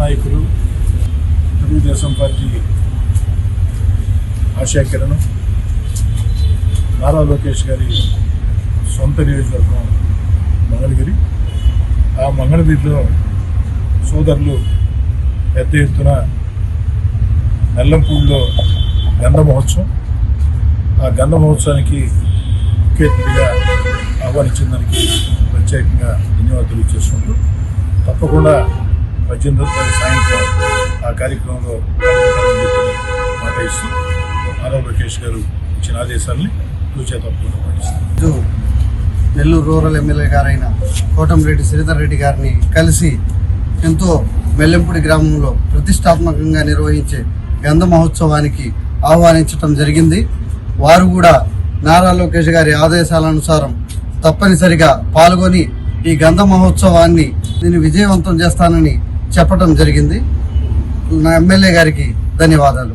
నాయకులు తెలుగుదేశం పార్టీ ఆశా కిరణ్ నారా లోకేష్ గారి సొంత నియోజకవర్గం మంగళగిరి. ఆ మంగళగిరిలో సోదరులు పెద్ద ఎత్తున నెల్లంపూడిలో గంధ మహోత్సవం. ఆ గంధ మహోత్సవానికి ముఖ్య అతిథిగా ఆహ్వానించిన దానికి ప్రత్యేకంగా ధన్యవాదాలు చేసుకుంటూ తప్పకుండా పద్దెనిమిదో తారీఖు సాయంత్రం ఆ కార్యక్రమంలో మాట ఇస్తూ నారా లోకేష్ గారు ఇచ్చిన ఆదేశాలని తూచే తప్పకుండా నెల్లూరు రూరల్ ఎమ్మెల్యే గారైన కోటంరెడ్డి శ్రీధర్ రెడ్డి గారిని కలిసి ఎంతో మెల్లెంపుడి గ్రామంలో ప్రతిష్టాత్మకంగా నిర్వహించే గంధ మహోత్సవానికి ఆహ్వానించటం జరిగింది. వారు కూడా నారా లోకేష్ గారి ఆదేశాలనుసారం తప్పనిసరిగా పాల్గొని ఈ గంధ మహోత్సవాన్ని దీన్ని విజయవంతం చేస్తానని చెప్పటం జరిగింది. నా ఎమ్మెల్యే గారికి ధన్యవాదాలు.